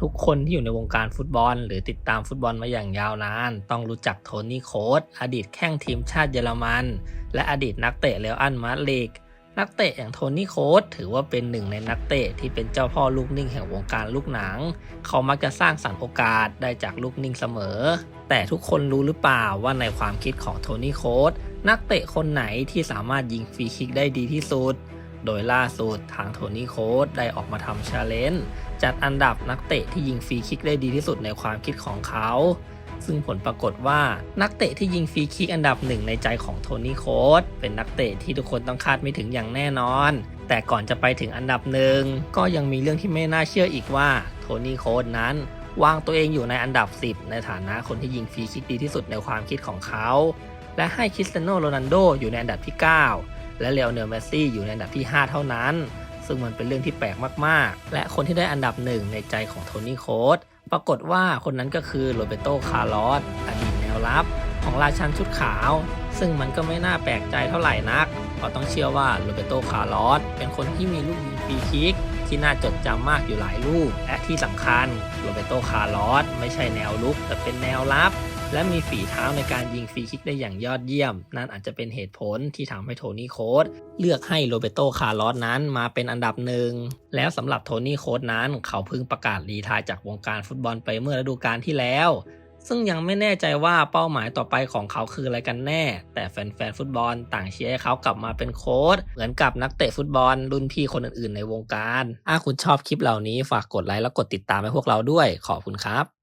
ทุกคนที่อยู่ในวงการฟุตบอล หรือติดตามฟุตบอลมาอย่างยาวนาน ต้องรู้จักโทนี่โครสอดีตแข้งทีมชาติเยอรมัน และอดีตนักเตะเรอัลอันมาดริดนักเตะอย่างโทนี่โครสถือว่าเป็นหนึ่งในนักเตะที่เป็นเจ้าพ่อลูกนิ่งแห่งวงการลูกหนัง เขามักจะสร้างสรรค์โอกาสได้จากลูกนิ่งเสมอ แต่ทุกคนรู้หรือเปล่าว่าในความคิดของโทนี่โครสนักเตะคนไหนที่สามารถยิงฟรีคิกได้ดีที่สุด โดยล่าสุดทางโทนี่โครสได้ออกมาทำชาเลนจ์จัดอันดับนักเตะที่ยิงฟรีคิกได้ดีที่สุดในความคิดของเขา ซึ่งผลปรากฏว่านักเตะที่ยิงฟรีคิกอันดับหนึ่งในใจของโทนี่โครสเป็นนักเตะที่ทุกคนต้องคาดไม่ถึงอย่างแน่นอน แต่ก่อนจะไปถึงอันดับหนึ่งก็ยังมีเรื่องที่ไม่น่าเชื่ออีกว่าโทนี่โครสนั้นวางตัวเองอยู่ในอันดับ 10 ในฐานะคนที่ยิงฟรีคิกดีที่สุดในความคิดของเขา และให้คริสเตียโนโรนัลโดอยู่ในอันดับที่ 9 และเลโอเนลเมสซี่อยู่ในอันดับที่ 5 เท่านั้น ซึ่งมันเป็นเรื่องที่แปลกมากๆ และคนที่ได้อันดับหนึ่งในใจของโทนี่โครสปรากฏว่าคนนั้นก็คือโรเบโตคาร์ลอสอดีตแนวรับของราชันชุดขาว ซึ่งมันก็ไม่น่าแปลกใจเท่าไหร่นักเพราะต้องเชื่อว่าโรเบโตคาร์ลอสเป็นคนที่มีลูกยิงฟรีคิกที่น่าจดจำมากอยู่หลายลูก และที่สำคัญโรเบโตคาร์ลอสไม่ใช่แนวลุกแต่เป็นแนวรับ และมีฝีเท้าในการยิงฟรีคิกได้อย่างยอดเยี่ยม นั่นอาจจะเป็นเหตุผลที่ทำให้โทนี่โครสเลือกให้โรเบโตคาร์ลอสนั้นมาเป็นอันดับหนึ่ง แล้วสำหรับโทนี่โครสนั้นเขาเพิ่งประกาศรีไทายจากวงการฟุตบอลไปเมื่อฤดูกาลที่แล้ว ซึ่งยังไม่แน่ใจว่าเป้าหมายต่อไปของเขาคืออะไรกันแน่ แต่แฟนๆฟุตบอลต่างเชียร์ให้เขากลับมาเป็นโค้ชเหมือนกับนักเตะฟุตบอลรุ่นพี่คนอื่นๆ ในวงการถ้าคุณชอบคลิปเหล่านี้ฝากกดไลค์และกดติดตามให้พวกเราด้วย ขอบคุณครับ